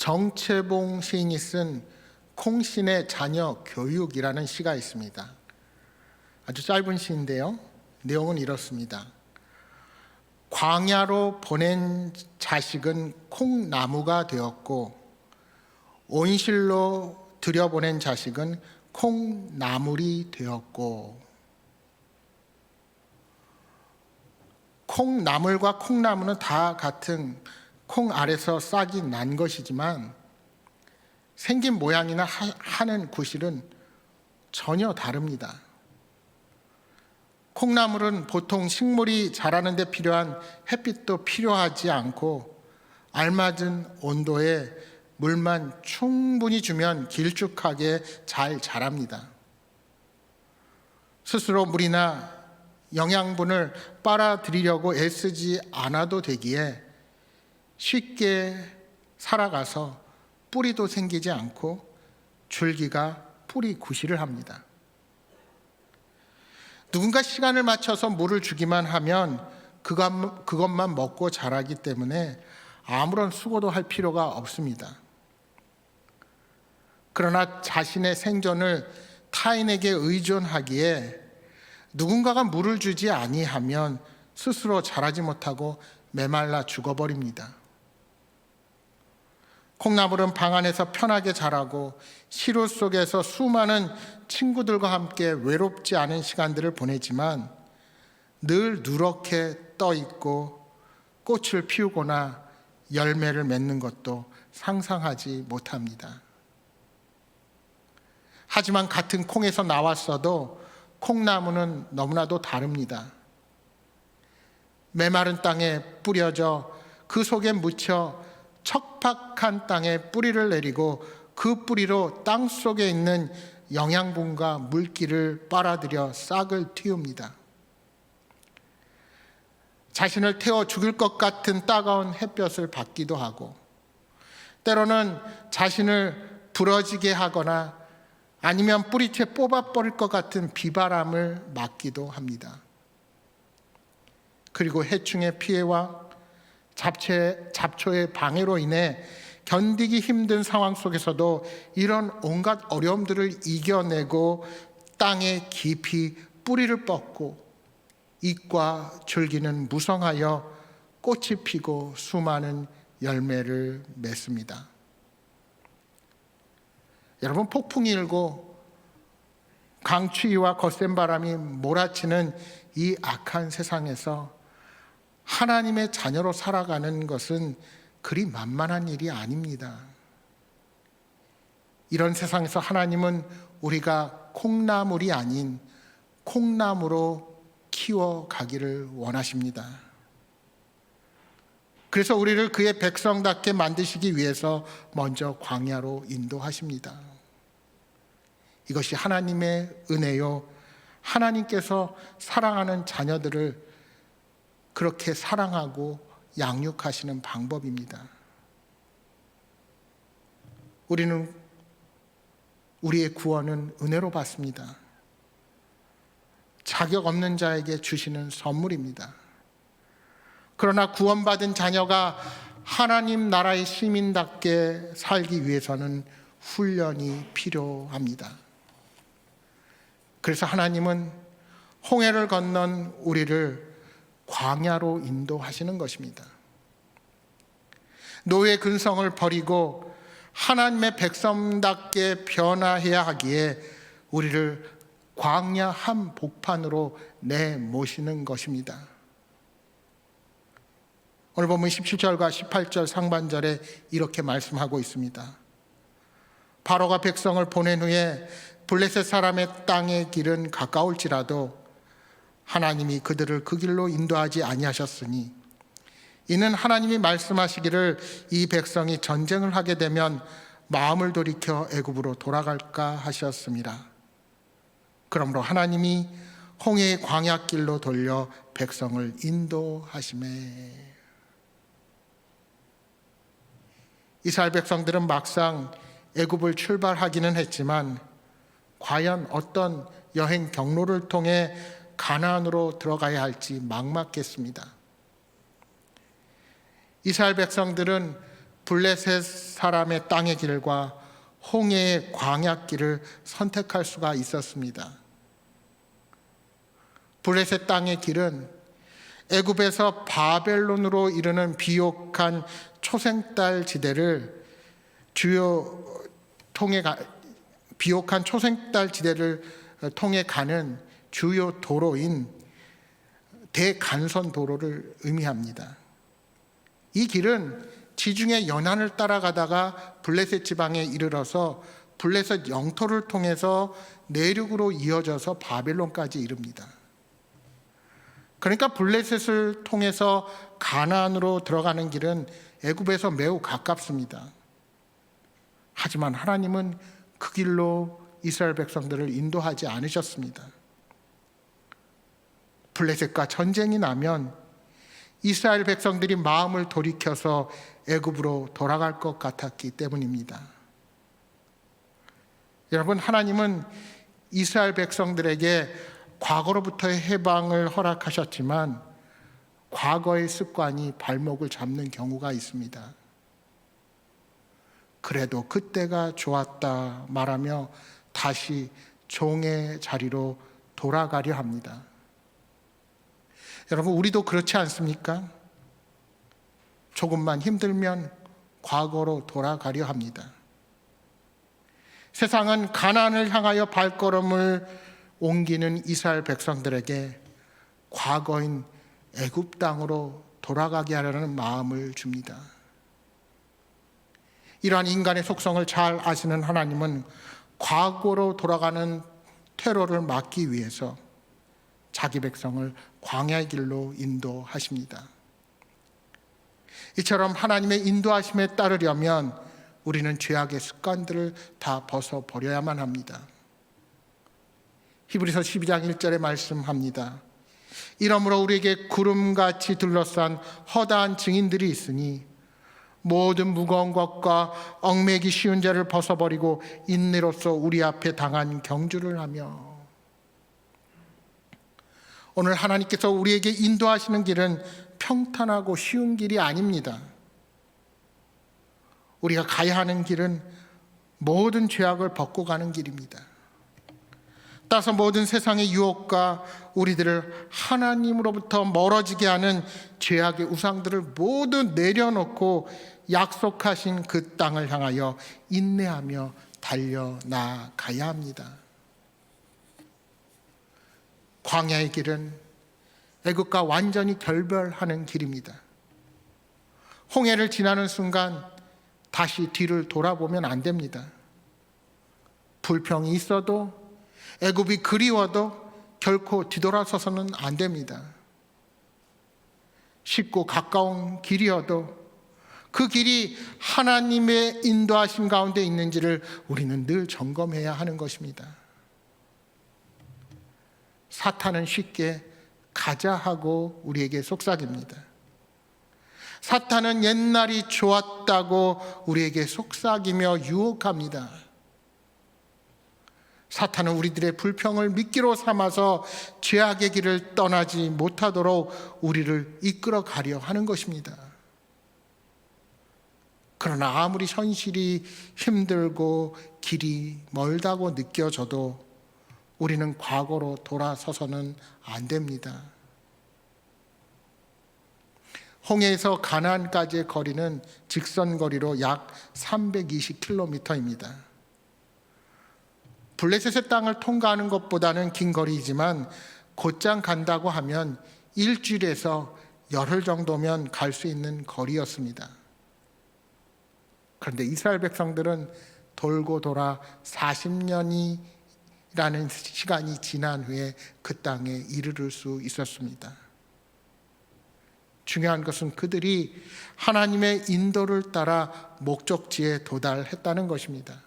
정채봉 시인이 쓴 콩신의 자녀 교육이라는 시가 있습니다. 아주 짧은 시인데요. 내용은 이렇습니다. 광야로 보낸 자식은 콩나무가 되었고 온실로 들여보낸 자식은 콩나물이 되었고 콩나물과 콩나무는 다 같은 콩 아래서 싹이 난 것이지만 생긴 모양이나 하, 하는 구실은 전혀 다릅니다. 콩나물은 보통 식물이 자라는 데 필요한 햇빛도 필요하지 않고 알맞은 온도에 물만 충분히 주면 길쭉하게 잘 자랍니다. 스스로 물이나 영양분을 빨아들이려고 애쓰지 않아도 되기에 쉽게 살아가서 뿌리도 생기지 않고 줄기가 뿌리 구실을 합니다. 누군가 시간을 맞춰서 물을 주기만 하면 그것- 그것만 먹고 자라기 때문에 아무런 수고도 할 필요가 없습니다. 그러나 자신의 생존을 타인에게 의존하기에 누군가가 물을 주지 아니하면 스스로 자라지 못하고 메말라 죽어버립니다. 콩나물은 방 안에서 편하게 자라고 시루 속에서 수많은 친구들과 함께 외롭지 않은 시간들을 보내지만 늘 누렇게 떠 있고 꽃을 피우거나 열매를 맺는 것도 상상하지 못합니다. 하지만 같은 콩에서 나왔어도 콩나무는 너무나도 다릅니다. 메마른 땅에 뿌려져 그 속에 묻혀 척박한 땅에 뿌리를 내리고 그 뿌리로 땅 속에 있는 영양분과 물기를 빨아들여 싹을 틔웁니다. 자신을 태워 죽일 것 같은 따가운 햇볕을 받기도 하고 때로는 자신을 부러지게 하거나 아니면 뿌리채 뽑아버릴 것 같은 비바람을 맞기도 합니다. 그리고 해충의 피해와 잡채, 잡초의 방해로 인해 견디기 힘든 상황 속에서도 이런 온갖 어려움들을 이겨내고 땅에 깊이 뿌리를 뻗고 잎과 줄기는 무성하여 꽃이 피고 수많은 열매를 맺습니다. 여러분 폭풍이 일고 강추위와 거센 바람이 몰아치는 이 악한 세상에서 하나님의 자녀로 살아가는 것은 그리 만만한 일이 아닙니다. 이런 세상에서 하나님은 우리가 콩나물이 아닌 콩나무로 키워가기를 원하십니다. 그래서 우리를 그의 백성답게 만드시기 위해서 먼저 광야로 인도하십니다. 이것이 하나님의 은혜요. 하나님께서 사랑하는 자녀들을 그렇게 사랑하고 양육하시는 방법입니다. 우리는 우리의 구원은 은혜로 받습니다. 자격 없는 자에게 주시는 선물입니다. 그러나 구원받은 자녀가 하나님 나라의 시민답게 살기 위해서는 훈련이 필요합니다. 그래서 하나님은 홍해를 건넌 우리를 광야로 인도하시는 것입니다. 노예 근성을 버리고 하나님의 백성답게 변화해야 하기에 우리를 광야 한 복판으로 내모시는 것입니다. 오늘 보면 17절과 18절 상반절에 이렇게 말씀하고 있습니다. 바로가 백성을 보낸 후에 블레셋 사람의 땅의 길은 가까울지라도 하나님이 그들을 그 길로 인도하지 아니하셨으니 이는 하나님이 말씀하시기를 이 백성이 전쟁을 하게 되면 마음을 돌이켜 애굽으로 돌아갈까 하셨습니다. 그러므로 하나님이 홍해의 광야길로 돌려 백성을 인도하심에 이스라엘 백성들은 막상 애굽을 출발하기는 했지만 과연 어떤 여행 경로를 통해 가나안으로 들어가야 할지 막막했습니다. 이스라엘 백성들은 블레셋 사람의 땅의 길과 홍해의 광야길을 선택할 수가 있었습니다. 블레셋 땅의 길은 애굽에서 바벨론으로 이르는 비옥한 초생딸 지대를 주요 통해 가, 비옥한 초생딸 지대를 통해 가는 주요 도로인 대간선 도로를 의미합니다. 이 길은 지중해 연안을 따라가다가 블레셋 지방에 이르러서 블레셋 영토를 통해서 내륙으로 이어져서 바벨론까지 이릅니다. 그러니까 블레셋을 통해서 가나안으로 들어가는 길은 애굽에서 매우 가깝습니다. 하지만 하나님은 그 길로 이스라엘 백성들을 인도하지 않으셨습니다. 블레셋과 전쟁이 나면 이스라엘 백성들이 마음을 돌이켜서 애굽으로 돌아갈 것 같았기 때문입니다. 여러분 하나님은 이스라엘 백성들에게 과거로부터의 해방을 허락하셨지만 과거의 습관이 발목을 잡는 경우가 있습니다. 그래도 그때가 좋았다 말하며 다시 종의 자리로 돌아가려 합니다. 여러분, 우리도 그렇지 않습니까? 조금만 힘들면 과거로 돌아가려 합니다. 세상은 가난을 향하여 발걸음을 옮기는 이스라엘 백성들에게 과거인 애굽 땅으로 돌아가게 하려는 마음을 줍니다. 이러한 인간의 속성을 잘 아시는 하나님은 과거로 돌아가는 테러를 막기 위해서 자기 백성을 광야의 길로 인도하십니다. 이처럼 하나님의 인도하심에 따르려면 우리는 죄악의 습관들을 다 벗어 버려야만 합니다. 히브리서 12장 1절에 말씀합니다. 이러므로 우리에게 구름같이 둘러싼 허다한 증인들이 있으니 모든 무거운 것과 얽매기 쉬운 죄를 벗어버리고 인내로서 우리 앞에 당한 경주를 하며 오늘 하나님께서 우리에게 인도하시는 길은 평탄하고 쉬운 길이 아닙니다. 우리가 가야 하는 길은 모든 죄악을 벗고 가는 길입니다. 따라서 모든 세상의 유혹과 우리들을 하나님으로부터 멀어지게 하는 죄악의 우상들을 모두 내려놓고 약속하신 그 땅을 향하여 인내하며 달려 나가야 합니다. 광야의 길은 애국과 완전히 결별하는 길입니다. 홍해를 지나는 순간 다시 뒤를 돌아보면 안 됩니다. 불평이 있어도 애굽이 그리워도 결코 뒤돌아서서는 안 됩니다. 쉽고 가까운 길이어도 그 길이 하나님의 인도하심 가운데 있는지를 우리는 늘 점검해야 하는 것입니다. 사탄은 쉽게 가자 하고 우리에게 속삭입니다. 사탄은 옛날이 좋았다고 우리에게 속삭이며 유혹합니다. 사탄은 우리들의 불평을 미끼로 삼아서 죄악의 길을 떠나지 못하도록 우리를 이끌어 가려 하는 것입니다. 그러나 아무리 현실이 힘들고 길이 멀다고 느껴져도 우리는 과거로 돌아서서는 안 됩니다. 홍해에서 가나안까지의 거리는 직선 거리로 약 320km입니다. 블레셋의 땅을 통과하는 것보다는 긴 거리이지만 곧장 간다고 하면 일주일에서 열흘 정도면 갈 수 있는 거리였습니다. 그런데 이스라엘 백성들은 돌고 돌아 40년이 라는 시간이 지난 후에 그 땅에 이르를 수 있었습니다. 중요한 것은 그들이 하나님의 인도를 따라 목적지에 도달했다는 것입니다.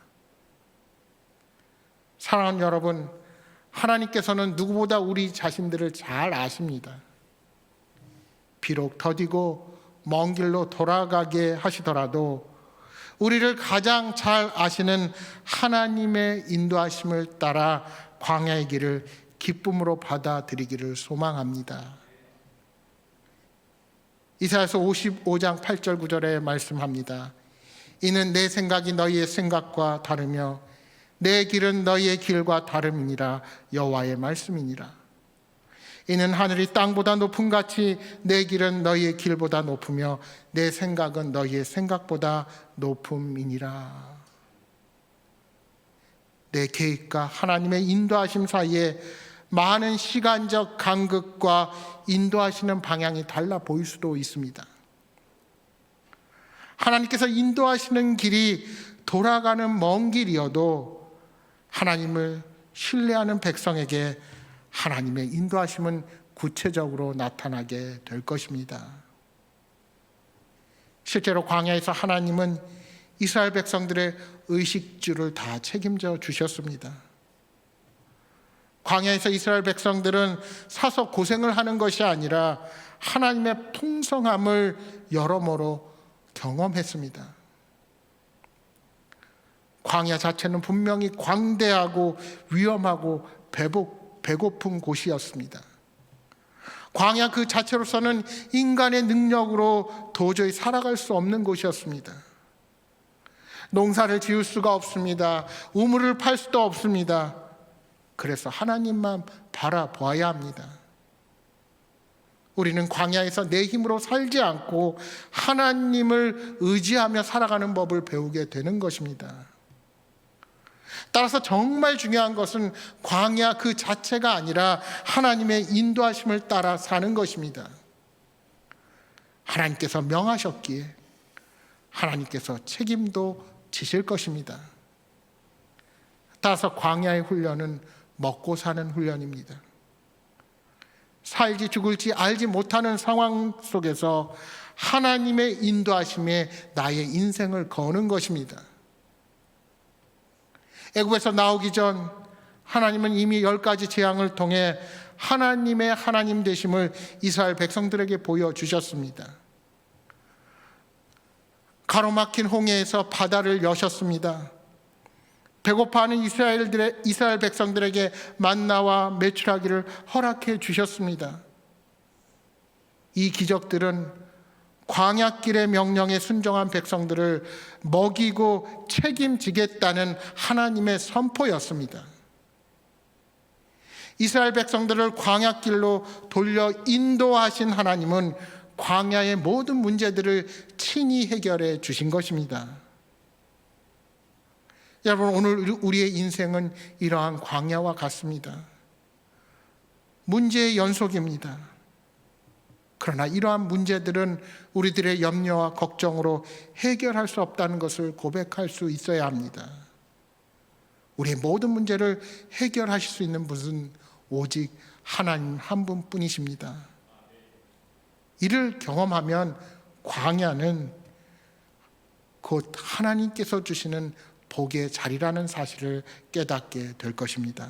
사랑하는 여러분, 하나님께서는 누구보다 우리 자신들을 잘 아십니다. 비록 더디고 먼 길로 돌아가게 하시더라도 우리를 가장 잘 아시는 하나님의 인도하심을 따라 광야의 길을 기쁨으로 받아들이기를 소망합니다. 이사야서 55장 8절 9절에 말씀합니다. 이는 내 생각이 너희의 생각과 다르며 내 길은 너희의 길과 다름이니라 여호와의 말씀이니라. 이는 하늘이 땅보다 높음 같이 내 길은 너희의 길보다 높으며 내 생각은 너희의 생각보다 높음이니라. 내 계획과 하나님의 인도하심 사이에 많은 시간적 간극과 인도하시는 방향이 달라 보일 수도 있습니다. 하나님께서 인도하시는 길이 돌아가는 먼 길이어도 하나님을 신뢰하는 백성에게 하나님의 인도하심은 구체적으로 나타나게 될 것입니다. 실제로 광야에서 하나님은 이스라엘 백성들의 의식주를 다 책임져 주셨습니다. 광야에서 이스라엘 백성들은 사서 고생을 하는 것이 아니라 하나님의 풍성함을 여러모로 경험했습니다. 광야 자체는 분명히 광대하고 위험하고 배복, 배고픈 곳이었습니다. 광야 그 자체로서는 인간의 능력으로 도저히 살아갈 수 없는 곳이었습니다. 농사를 지을 수가 없습니다. 우물을 팔 수도 없습니다. 그래서 하나님만 바라보아야 합니다. 우리는 광야에서 내 힘으로 살지 않고 하나님을 의지하며 살아가는 법을 배우게 되는 것입니다. 따라서 정말 중요한 것은 광야 그 자체가 아니라 하나님의 인도하심을 따라 사는 것입니다. 하나님께서 명하셨기에 하나님께서 책임도 지실 것입니다. 따라서 광야의 훈련은 먹고 사는 훈련입니다. 살지 죽을지 알지 못하는 상황 속에서 하나님의 인도하심에 나의 인생을 거는 것입니다. 애굽에서 나오기 전 하나님은 이미 열 가지 재앙을 통해 하나님의 하나님 되심을 이스라엘 백성들에게 보여 주셨습니다. 가로막힌 홍해에서 바다를 여셨습니다. 배고파하는 이스라엘들의 이스라엘 백성들에게 만나와 매출하기를 허락해 주셨습니다. 이 기적들은 광야길의 명령에 순종한 백성들을 먹이고 책임지겠다는 하나님의 선포였습니다. 이스라엘 백성들을 광야길로 돌려 인도하신 하나님은 광야의 모든 문제들을 친히 해결해 주신 것입니다. 여러분, 오늘 우리의 인생은 이러한 광야와 같습니다. 문제의 연속입니다. 그러나 이러한 문제들은 우리들의 염려와 걱정으로 해결할 수 없다는 것을 고백할 수 있어야 합니다. 우리의 모든 문제를 해결하실 수 있는 분은 오직 하나님 한 분뿐이십니다. 이를 경험하면 광야는 곧 하나님께서 주시는 복의 자리라는 사실을 깨닫게 될 것입니다.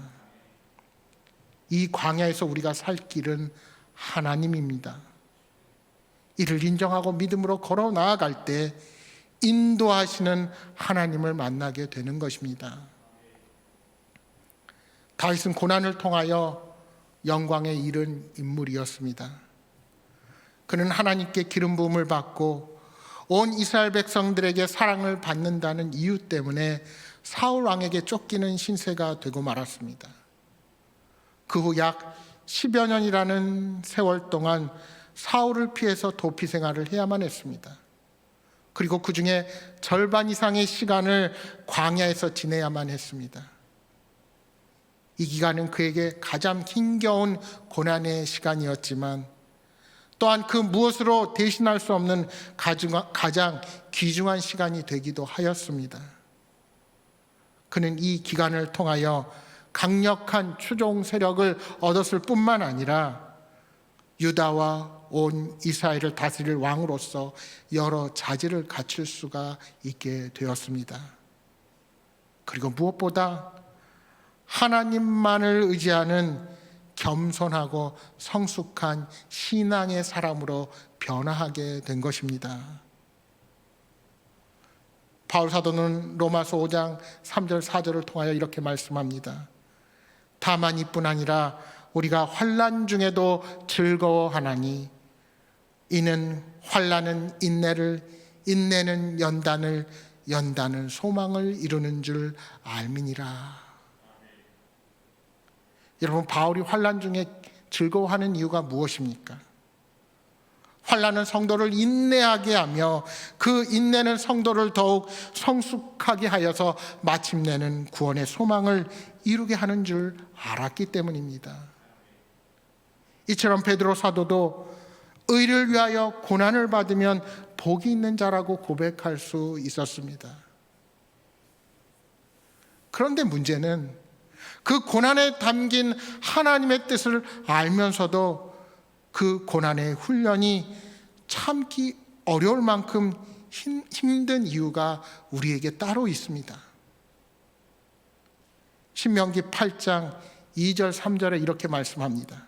이 광야에서 우리가 살 길은 하나님입니다. 이를 인정하고 믿음으로 걸어 나아갈 때 인도하시는 하나님을 만나게 되는 것입니다. 다윗은 고난을 통하여 영광에 이른 인물이었습니다. 그는 하나님께 기름 부음을 받고 온 이스라엘 백성들에게 사랑을 받는다는 이유 때문에 사울 왕에게 쫓기는 신세가 되고 말았습니다. 그 후 약 10여 년이라는 세월 동안 사울을 피해서 도피 생활을 해야만 했습니다. 그리고 그 중에 절반 이상의 시간을 광야에서 지내야만 했습니다. 이 기간은 그에게 가장 힘겨운 고난의 시간이었지만 또한 그 무엇으로 대신할 수 없는 가장 귀중한 시간이 되기도 하였습니다. 그는 이 기간을 통하여 강력한 추종 세력을 얻었을 뿐만 아니라 유다와 온 이스라엘을 다스릴 왕으로서 여러 자질을 갖출 수가 있게 되었습니다. 그리고 무엇보다 하나님만을 의지하는 겸손하고 성숙한 신앙의 사람으로 변화하게 된 것입니다. 바울 사도는 로마서 5장 3절 4절을 통하여 이렇게 말씀합니다. 다만 이뿐 아니라 우리가 환난 중에도 즐거워하나니 이는 환난은 인내를 인내는 연단을 연다는 소망을 이루는 줄 알미니라. 여러분 바울이 환란 중에 즐거워하는 이유가 무엇입니까? 환란은 성도를 인내하게 하며 그 인내는 성도를 더욱 성숙하게 하여서 마침내는 구원의 소망을 이루게 하는 줄 알았기 때문입니다. 이처럼 베드로 사도도 의를 위하여 고난을 받으면 복이 있는 자라고 고백할 수 있었습니다. 그런데 문제는 그 고난에 담긴 하나님의 뜻을 알면서도 그 고난의 훈련이 참기 어려울 만큼 힘, 힘든 이유가 우리에게 따로 있습니다. 신명기 8장 2절 3절에 이렇게 말씀합니다.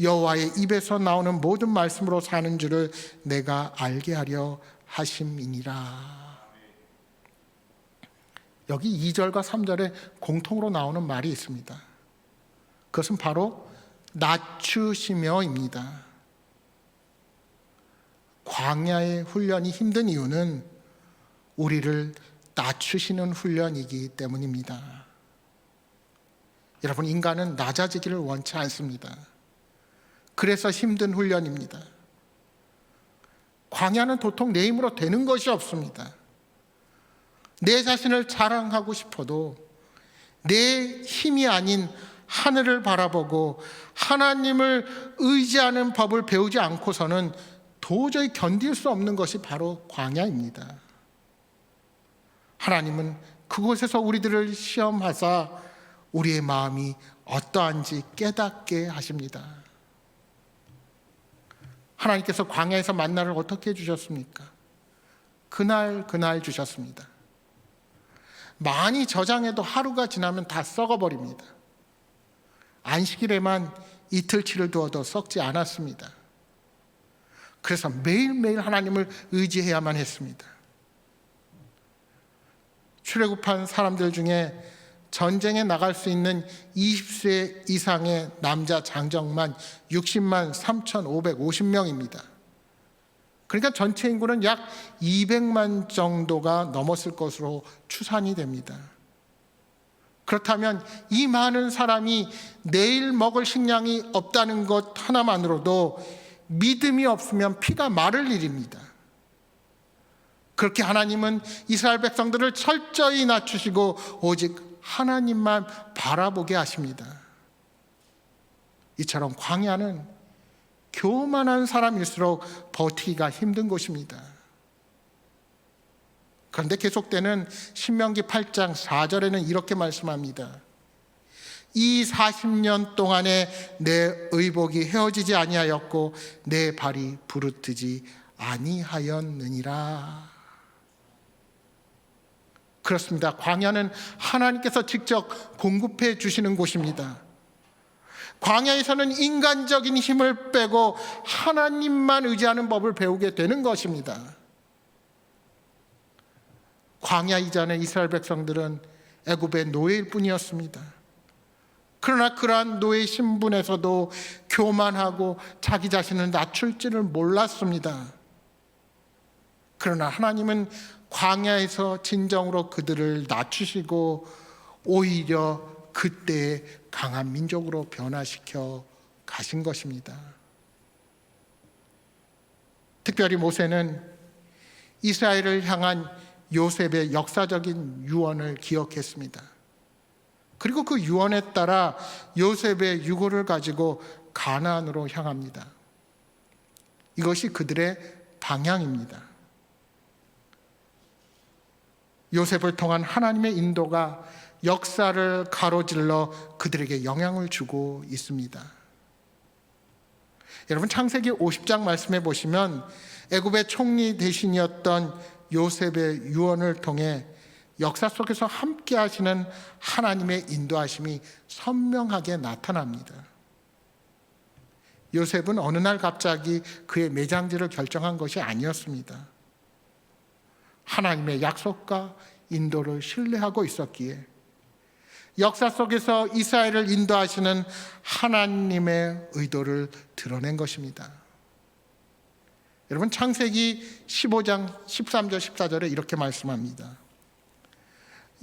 여호와의 입에서 나오는 모든 말씀으로 사는 줄을 내가 알게 하려 하심이니라. 여기 2절과 3절에 공통으로 나오는 말이 있습니다. 그것은 바로 낮추시며입니다. 광야의 훈련이 힘든 이유는 우리를 낮추시는 훈련이기 때문입니다. 여러분, 인간은 낮아지기를 원치 않습니다. 그래서 힘든 훈련입니다. 광야는 도통 내 힘으로 되는 것이 없습니다. 내 자신을 자랑하고 싶어도 내 힘이 아닌 하늘을 바라보고 하나님을 의지하는 법을 배우지 않고서는 도저히 견딜 수 없는 것이 바로 광야입니다. 하나님은 그곳에서 우리들을 시험하사 우리의 마음이 어떠한지 깨닫게 하십니다. 하나님께서 광야에서 만나를 어떻게 주셨습니까? 그날 그날 주셨습니다. 많이 저장해도 하루가 지나면 다 썩어버립니다. 안식일에만 이틀치를 두어도 썩지 않았습니다. 그래서 매일매일 하나님을 의지해야만 했습니다. 출애굽한 사람들 중에 전쟁에 나갈 수 있는 20세 이상의 남자 장정만 60만 3,550명입니다. 그러니까 전체 인구는 약 200만 정도가 넘었을 것으로 추산이 됩니다. 그렇다면 이 많은 사람이 내일 먹을 식량이 없다는 것 하나만으로도 믿음이 없으면 피가 마를 일입니다. 그렇게 하나님은 이스라엘 백성들을 철저히 낮추시고 오직 하나님만 바라보게 하십니다. 이처럼 광야는 교만한 사람일수록 버티기가 힘든 곳입니다. 그런데 계속되는 신명기 8장 4절에는 이렇게 말씀합니다. 이 40년 동안에 내 의복이 헤어지지 아니하였고 내 발이 부르트지 아니하였느니라. 그렇습니다. 광야는 하나님께서 직접 공급해 주시는 곳입니다. 광야에서는 인간적인 힘을 빼고 하나님만 의지하는 법을 배우게 되는 것입니다. 광야 이전에 이스라엘 백성들은 애굽의 노예일 뿐이었습니다. 그러나 그러한 노예 신분에서도 교만하고 자기 자신을 낮출 줄을 몰랐습니다. 그러나 하나님은 광야에서 진정으로 그들을 낮추시고 오히려 그때의 강한 민족으로 변화시켜 가신 것입니다. 특별히 모세는 이스라엘을 향한 요셉의 역사적인 유언을 기억했습니다. 그리고 그 유언에 따라 요셉의 유고를 가지고 가나안으로 향합니다. 이것이 그들의 방향입니다. 요셉을 통한 하나님의 인도가 역사를 가로질러 그들에게 영향을 주고 있습니다. 여러분 창세기 50장 말씀해 보시면 애굽의 총리 대신이었던 요셉의 유언을 통해 역사 속에서 함께 하시는 하나님의 인도하심이 선명하게 나타납니다. 요셉은 어느 날 갑자기 그의 매장지를 결정한 것이 아니었습니다. 하나님의 약속과 인도를 신뢰하고 있었기에 역사 속에서 이스라엘을 인도하시는 하나님의 의도를 드러낸 것입니다. 여러분 창세기 15장 13절 14절에 이렇게 말씀합니다.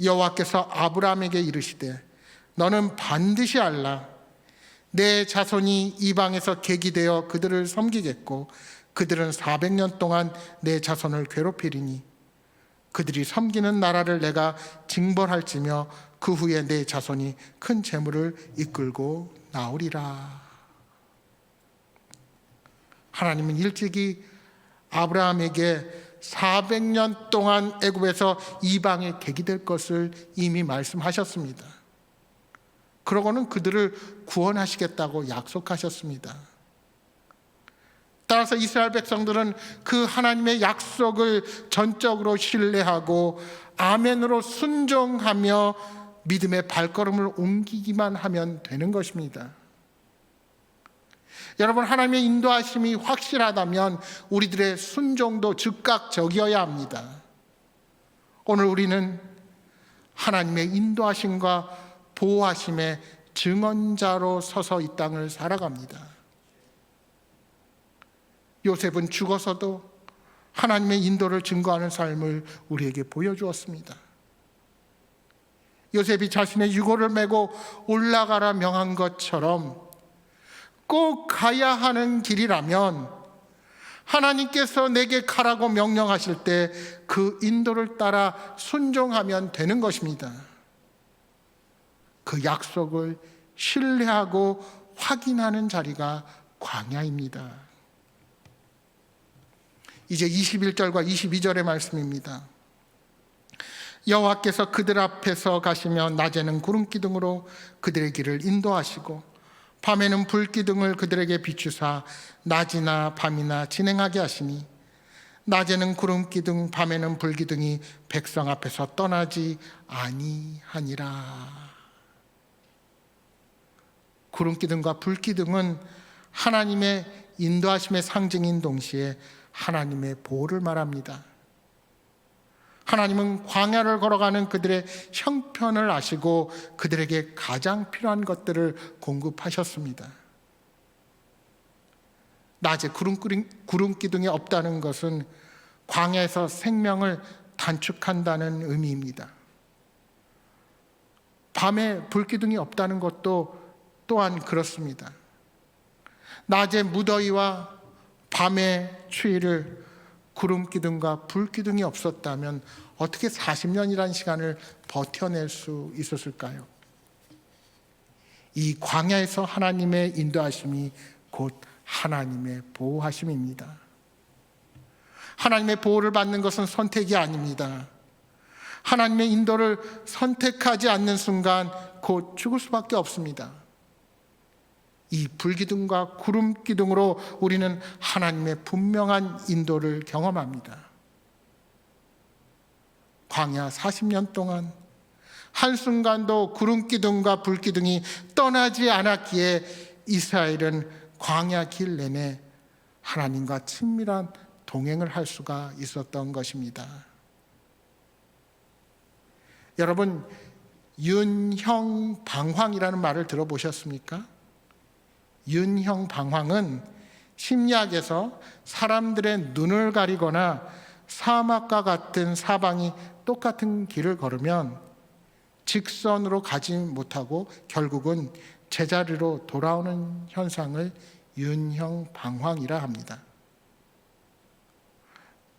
여호와께서 아브라함에게 이르시되 너는 반드시 알라 내 자손이 이방에서 객이 되어 그들을 섬기겠고 그들은 400년 동안 내 자손을 괴롭히리니 그들이 섬기는 나라를 내가 징벌할지며 그 후에 내 자손이 큰 재물을 이끌고 나오리라. 하나님은 일찍이 아브라함에게 400년 동안 애굽에서 이방의 객이 될 것을 이미 말씀하셨습니다. 그러고는 그들을 구원하시겠다고 약속하셨습니다. 따라서 이스라엘 백성들은 그 하나님의 약속을 전적으로 신뢰하고 아멘으로 순종하며 믿음의 발걸음을 옮기기만 하면 되는 것입니다. 여러분 하나님의 인도하심이 확실하다면 우리들의 순종도 즉각적이어야 합니다. 오늘 우리는 하나님의 인도하심과 보호하심의 증언자로 서서 이 땅을 살아갑니다. 요셉은 죽어서도 하나님의 인도를 증거하는 삶을 우리에게 보여주었습니다. 요셉이 자신의 유고를 메고 올라가라 명한 것처럼 꼭 가야 하는 길이라면 하나님께서 내게 가라고 명령하실 때 그 인도를 따라 순종하면 되는 것입니다. 그 약속을 신뢰하고 확인하는 자리가 광야입니다. 이제 21절과 22절의 말씀입니다. 여호와께서 그들 앞에서 가시며 낮에는 구름 기둥으로 그들의 길을 인도하시고 밤에는 불 기둥을 그들에게 비추사 낮이나 밤이나 진행하게 하시니 낮에는 구름 기둥 밤에는 불 기둥이 백성 앞에서 떠나지 아니하니라. 구름 기둥과 불 기둥은 하나님의 인도하심의 상징인 동시에 하나님의 보호를 말합니다. 하나님은 광야를 걸어가는 그들의 형편을 아시고 그들에게 가장 필요한 것들을 공급하셨습니다. 낮에 구름, 기둥이 없다는 것은 광야에서 생명을 단축한다는 의미입니다. 밤에 불기둥이 없다는 것도 또한 그렇습니다. 낮에 무더위와 밤의 추위를 구름 기둥과 불 기둥이 없었다면 어떻게 40년이라는 시간을 버텨낼 수 있었을까요? 이 광야에서 하나님의 인도하심이 곧 하나님의 보호하심입니다. 하나님의 보호를 받는 것은 선택이 아닙니다. 하나님의 인도를 선택하지 않는 순간 곧 죽을 수밖에 없습니다. 이 불기둥과 구름 기둥으로 우리는 하나님의 분명한 인도를 경험합니다. 광야 40년 동안 한순간도 구름 기둥과 불 기둥이 떠나지 않았기에 이스라엘은 광야 길 내내 하나님과 친밀한 동행을 할 수가 있었던 것입니다. 여러분 윤형 방황이라는 말을 들어보셨습니까? 윤형 방황은 심리학에서 사람들의 눈을 가리거나 사막과 같은 사방이 똑같은 길을 걸으면 직선으로 가지 못하고 결국은 제자리로 돌아오는 현상을 윤형 방황이라 합니다.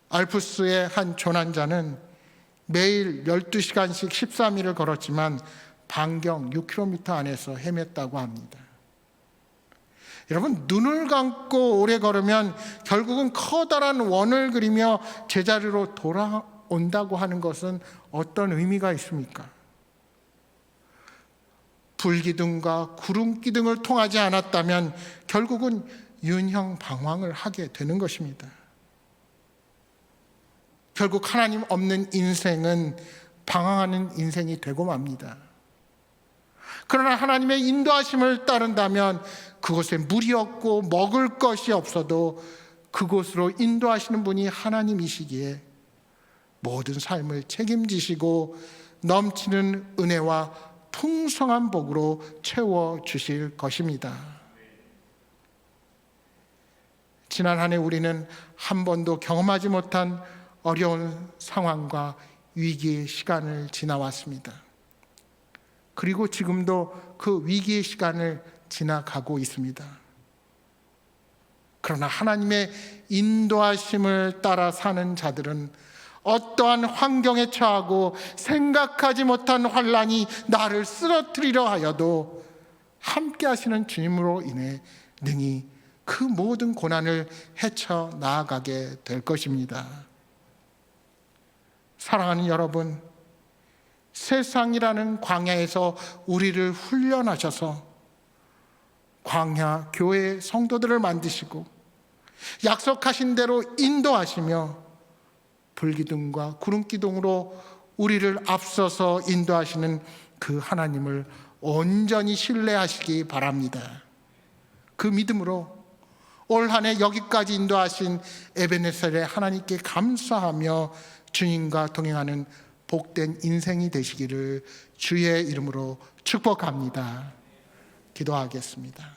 알프스의 한 조난자는 매일 12시간씩 13일을 걸었지만 반경 6km 안에서 헤맸다고 합니다. 여러분 눈을 감고 오래 걸으면 결국은 커다란 원을 그리며 제자리로 돌아온다고 하는 것은 어떤 의미가 있습니까? 불기둥과 구름기둥을 통하지 않았다면 결국은 윤형 방황을 하게 되는 것입니다. 결국 하나님 없는 인생은 방황하는 인생이 되고 맙니다. 그러나 하나님의 인도하심을 따른다면 그곳에 물이 없고 먹을 것이 없어도 그곳으로 인도하시는 분이 하나님이시기에 모든 삶을 책임지시고 넘치는 은혜와 풍성한 복으로 채워 주실 것입니다. 지난 한 해 우리는 한 번도 경험하지 못한 어려운 상황과 위기의 시간을 지나왔습니다. 그리고 지금도 그 위기의 시간을 지나가고 있습니다. 그러나 하나님의 인도하심을 따라 사는 자들은 어떠한 환경에 처하고 생각하지 못한 환란이 나를 쓰러뜨리려 하여도 함께 하시는 주님으로 인해 능히 그 모든 고난을 헤쳐 나아가게 될 것입니다. 사랑하는 여러분, 세상이라는 광야에서 우리를 훈련하셔서 광야 교회 성도들을 만드시고 약속하신 대로 인도하시며 불기둥과 구름기둥으로 우리를 앞서서 인도하시는 그 하나님을 온전히 신뢰하시기 바랍니다. 그 믿음으로 올 한 해 여기까지 인도하신 에베네셀의 하나님께 감사하며 주님과 동행하는 복된 인생이 되시기를 주의 이름으로 축복합니다. 기도하겠습니다.